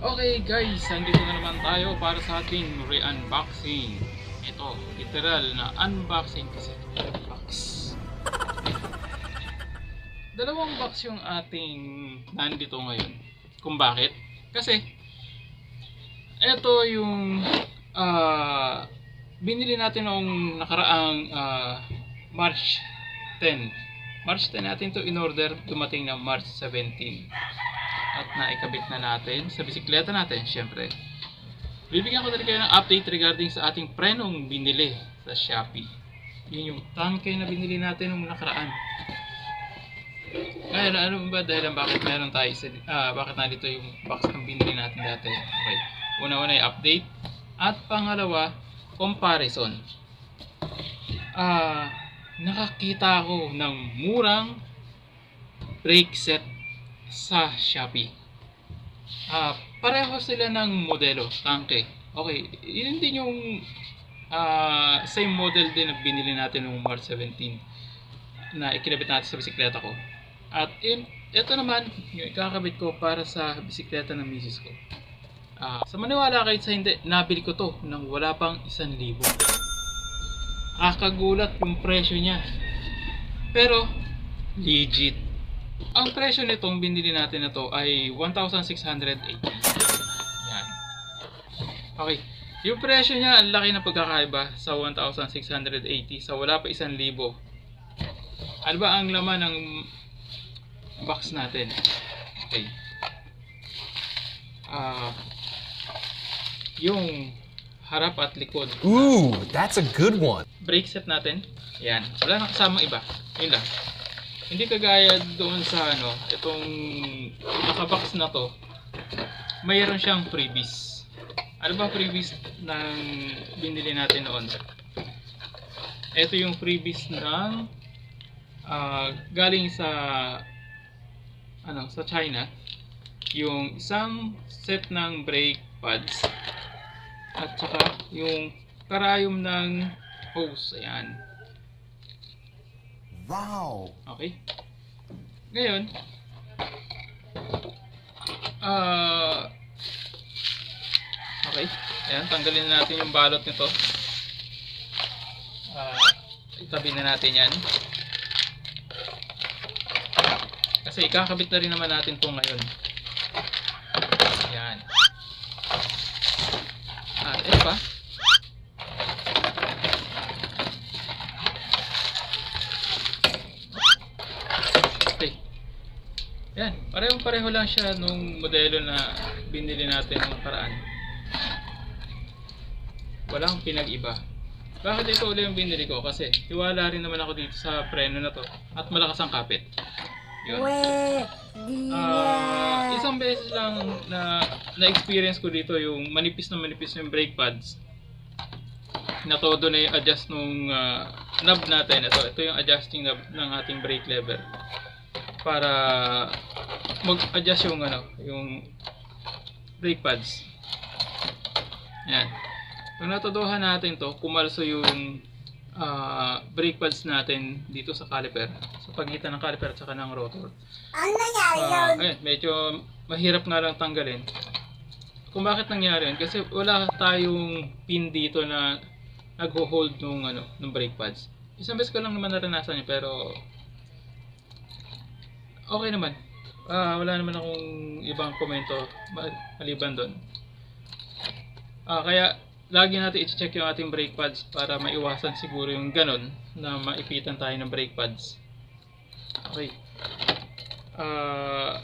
Okay guys, nandito na naman tayo para sa ating re-unboxing. Ito, literal na unboxing kasi box. Dalawang box yung ating nandito ngayon. Kung bakit? Kasi ito yung ah, binili natin noong nakaraang ah, March 10. March 10 natin to in order dumating na March 17 at naikabit na natin sa bisikleta natin, syempre. Bibigyan ko rin kayo ng update regarding sa ating prenong binili sa Shopee. Yun yung tangkay na binili natin nung nakaraan. Ngayon, ano ba dahilan bakit meron tayo sa, ah, bakit nandito yung box ng binili natin dati? Okay. Una-una yung update. At pangalawa, comparison. Ah, nakakita ako ng murang brake set sa Shopee. Ah, pareho sila ng modelo, tangke. Okay, yun din yung ah, same model din na binili natin noong March 17 na ikinabit natin sa bisikleta ko. At yun, ito naman, yung ikakabit ko para sa bisikleta ng misis ko. Ah, sa maniwala kahit sa hindi, nabili ko to nang wala pang isang libo. Akagulat yung presyo niya. Pero, legit. Ang presyo nitong binili natin na to ay 1,680. Yan. Okay. Yung presyo niya, ang laki na pagkakaiba sa 1,680 sa wala pa isang libo. Ano ba ang laman ng box natin? Okay. Ah, yung harap at likod. Ooh, that's a good one. Brake set natin. Yan. Wala na kasamang iba. Yun lang. Hindi kagaya doon sa ano, itong nakabox na to, mayroon siyang freebies. Ano ba freebies ng binili natin noon? Ito yung freebies ng ah, galing sa ano sa China yung isang set ng brake pads at saka yung karayom ng hose ayan Wow. Okay. Ngayon, ah okay. Ayan, tanggalin na natin yung balot nito. Ah, itabi na natin yan. Kasi ikakabit na rin naman natin to ngayon. Ayan. At ito pa. Okay. Yan, parehong pareho lang siya nung modelo na binili natin nung nakaraan. Walang pinag-iba. Bakit ito ulit yung binili ko? Kasi tiwala rin naman ako dito sa preno na to at malakas ang kapit. Yun. Ah, isang beses lang na na-experience ko dito yung manipis na manipis yung brake pads. Na todo na yung adjust nung ah, knob natin. Ito, ito yung adjusting knob ng ating brake lever. Para mag-adjust yung ano, yung brake pads. Yan. Kung natuduhan natin to, kumalso yung ah, brake pads natin dito sa caliper. Sa pagitan ng caliper at saka ng rotor. Ah, ayun, medyo mahirap nga lang tanggalin. Kung bakit nangyari yun? Kasi wala tayong pin dito na nagho-hold nung ano, nung brake pads. Isang beses ko lang naman naranasan yun, pero okay naman. Ah, wala naman akong ibang komento ma- maliban doon. Ah, kaya lagi natin i-check yung ating brake pads para maiwasan siguro yung ganon na maipitan tayo ng brake pads. Okay. Ah,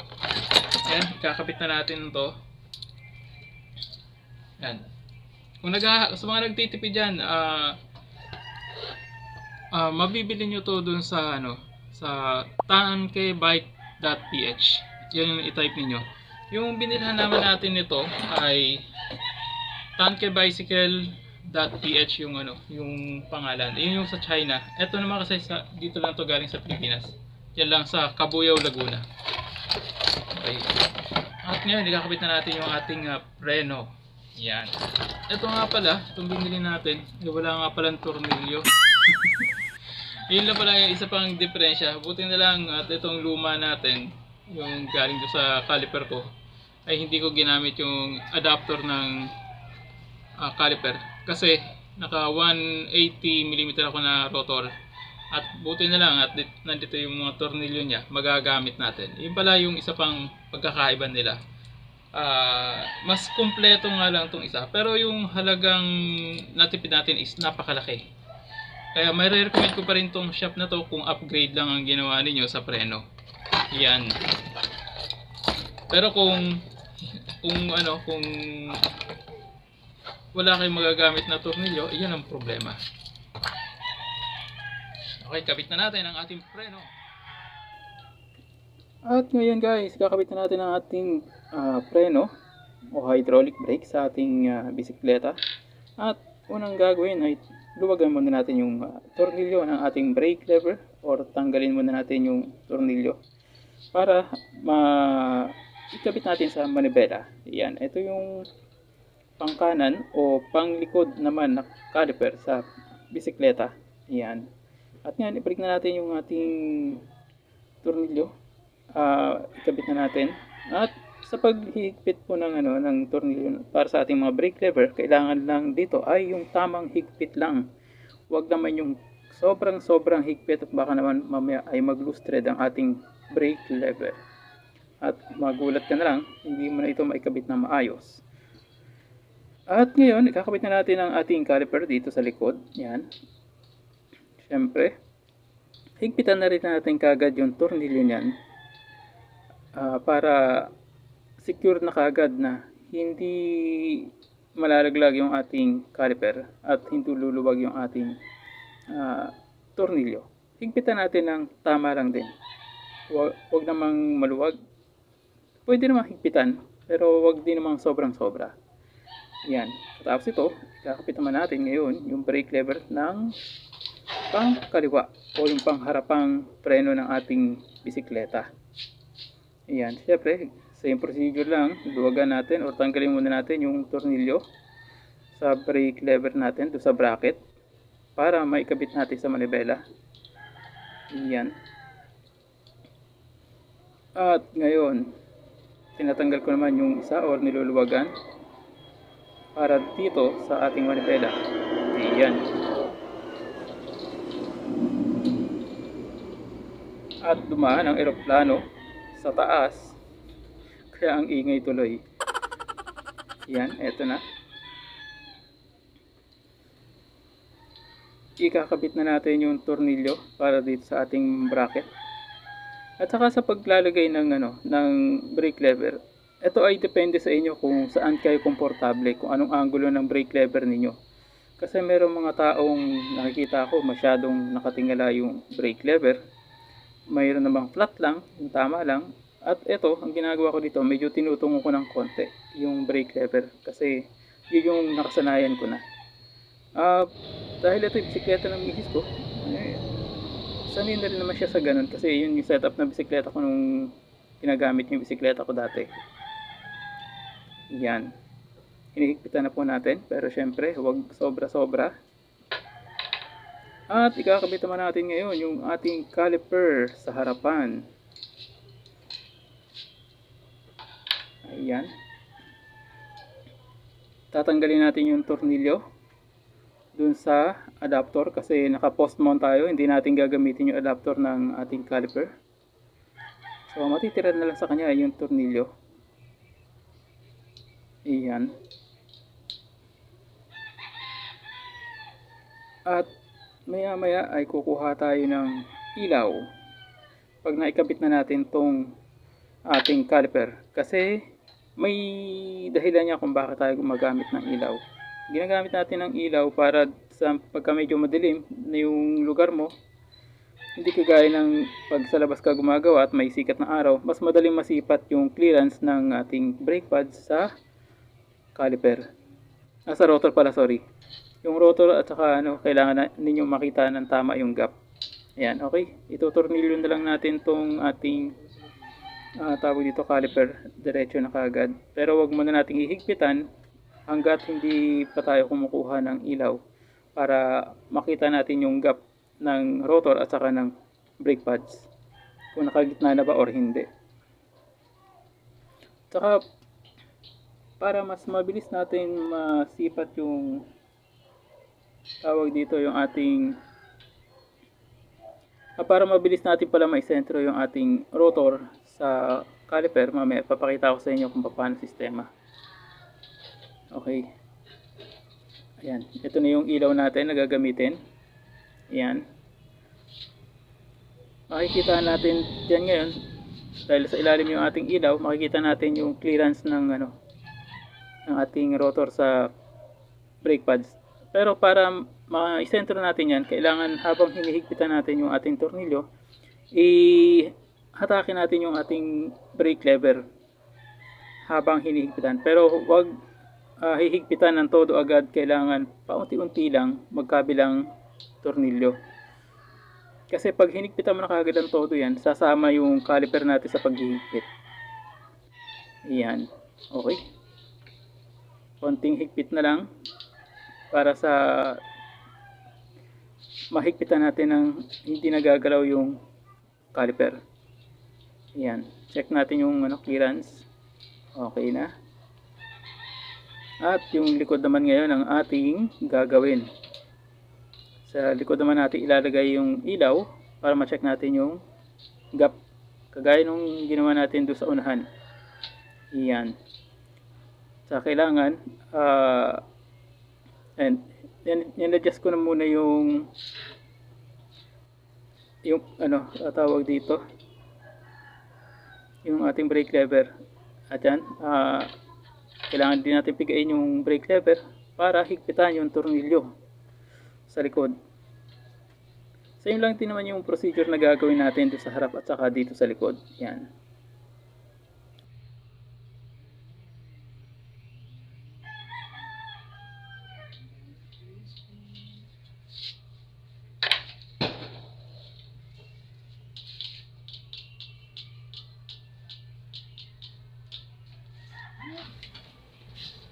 yan, kakabit na natin to. Yan. Kung nag sa mga nagtitipid diyan, ah ah, mabibili nyo to dun sa ano, sa tankebike.ph. Yan yung i-type niyo. Yung binilhan naman natin nito ay tankebicycle.ph yung ano, yung pangalan. Yun yung sa China. Ito naman kasi sa, dito lang to galing sa Pilipinas. Yan lang sa Cabuyao, Laguna. Okay. At ngayon, ikakabit na natin yung ating uh, preno. Yan. Ito nga pala, itong binili natin, eh, wala nga palang tornilyo. Yun lang pala yung isa pang diferensya. Buti na lang at itong luma natin, yung galing doon sa caliper ko, ay hindi ko ginamit yung adapter ng ah, caliper. Kasi naka 180 mm ako na rotor. At buti na lang at dit- nandito yung mga tornilyo niya magagamit natin. Yun pala yung isa pang pagkakaiba nila. Ah, mas kumpleto nga lang tong isa. Pero yung halagang natipid natin is napakalaki kaya may recommend ko pa rin tong shop na to kung upgrade lang ang ginawa ninyo sa preno yan pero kung kung ano kung wala kayong magagamit na tornilyo, iyan ang problema. Okay, kabit na natin ang ating preno. At ngayon guys, kakabit na natin ang ating ah, preno o hydraulic brake sa ating ah, bisikleta. At unang gagawin ay luwagan muna natin yung ah, tornilyo ng ating brake lever or tanggalin muna natin yung tornilyo para ma ikabit natin sa manibela. Yan, ito yung pangkanan o panglikod naman na caliper sa bisikleta. Yan. At ngayon, ibalik na natin yung ating tornilyo. Ah, ikabit na natin. At sa paghigpit po ng ano ng tornilyo para sa ating mga brake lever, kailangan lang dito ay yung tamang higpit lang. Huwag naman yung sobrang sobrang higpit at baka naman mamaya ay mag-loose thread ang ating brake lever. At magulat ka na lang, hindi mo na ito maikabit na maayos. At ngayon, ikakabit na natin ang ating caliper dito sa likod. Yan. Siyempre, higpitan na rin natin kagad yung tornilyo niyan ah, para secure na kagad na hindi malalaglag yung ating caliper at hindi luluwag yung ating ah, tornilyo. Higpitan natin ng tama lang din. Huwag, huwag namang maluwag. Pwede namang higpitan, pero huwag din namang sobrang sobra. Yan. Tapos ito, kakapit naman natin ngayon yung brake lever ng pang kaliwa o yung pangharapang preno ng ating bisikleta. Ayan, syempre, same procedure lang, luwagan natin o tanggalin muna natin yung tornilyo sa brake lever natin, do sa bracket, para maikabit natin sa manibela. Ayan. At ngayon, tinatanggal ko naman yung isa or niluluwagan para dito sa ating manibela. Ayan. At dumaan ang eroplano sa taas. Kaya ang ingay tuloy. Yan, eto na. Ikakabit na natin yung tornilyo para dito sa ating bracket. At saka sa paglalagay ng ano, ng brake lever, ito ay depende sa inyo kung saan kayo komportable, kung anong angulo ng brake lever ninyo. Kasi merong mga taong nakikita ko masyadong nakatingala yung brake lever. Mayroon namang flat lang, yung tama lang. At ito, ang ginagawa ko dito, medyo tinutungo ko ng konti yung brake lever. Kasi yun yung nakasanayan ko na. Ah, dahil ito yung bisikleta ng misis ko, eh, sanay na rin naman siya sa ganun. Kasi yun yung setup na bisikleta ko nung ginagamit yung bisikleta ko dati. Yan. Hinihigpitan na po natin. Pero syempre, huwag sobra-sobra. At ikakabit naman natin ngayon yung ating caliper sa harapan. Ayan. Tatanggalin natin yung tornilyo dun sa adapter kasi naka-post mount tayo. Hindi natin gagamitin yung adapter ng ating caliper. So, matitira na lang sa kanya yung tornilyo. Iyan. At maya maya ay kukuha tayo ng ilaw. Pag naikabit na natin tong ating caliper. Kasi may dahilan niya kung bakit tayo gumagamit ng ilaw. Ginagamit natin ng ilaw para sa pagka medyo madilim na yung lugar mo, hindi kagaya ng pag sa labas ka gumagawa at may sikat na araw, mas madaling masipat yung clearance ng ating brake pads sa caliper. Ah, sa rotor pala, sorry. Yung rotor at saka ano, kailangan na, ninyo makita ng tama yung gap. Ayan, okay. Itutornilyo na lang natin tong ating ah, tawag dito caliper. Diretso na kagad. Pero wag muna nating ihigpitan hanggat hindi pa tayo kumukuha ng ilaw para makita natin yung gap ng rotor at saka ng brake pads kung nakagitna na ba or hindi. Tsaka para mas mabilis natin masipat yung tawag dito yung ating ah, para mabilis natin pala may sentro yung ating rotor sa caliper mamaya papakita ko sa inyo kung paano sistema. Okay. Ayan. Ito na yung ilaw natin na gagamitin. Ayan. Makikita natin dyan ngayon. Dahil sa ilalim yung ating ilaw makikita natin yung clearance ng ano ng ating rotor sa brake pads. Pero para ma-isentro natin yan kailangan habang hinihigpitan natin yung ating tornilyo i-hatakin natin yung ating brake lever habang hinihigpitan pero wag ah, hihigpitan ng todo agad kailangan paunti-unti lang magkabilang tornilyo kasi pag hinigpitan mo na kagad ang todo yan, sasama yung caliper natin sa paghihigpit. Ayan. Okay. Konting higpit na lang para sa mahigpitan natin ng hindi nagagalaw yung caliper. Ayan. Check natin yung ano, clearance. Okay na. At yung likod naman ngayon ang ating gagawin sa likod naman natin ilalagay yung ilaw para ma-check natin yung gap kagaya nung ginawa natin doon sa unahan iyan sa kailangan uh, and yan, yan adjust ko na muna yung yung ano tawag dito yung ating brake lever at yan uh, kailangan din natin pigain yung brake lever para higpitan yung tornilyo sa likod Same lang din naman yung procedure na gagawin natin dito sa harap at saka dito sa likod. Yan.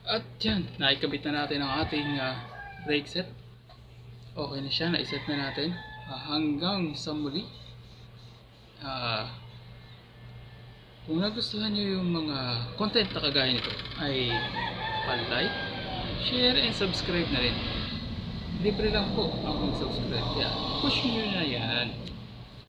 At yan, naikabit na natin ang ating ah, brake set. Okay na siya, naiset na natin. Ah, hanggang sa muli. Ah, kung nagustuhan nyo yung mga content na kagaya nito, ay like, share, and subscribe na rin. Libre lang po ang subscribe. Kaya push nyo na yan.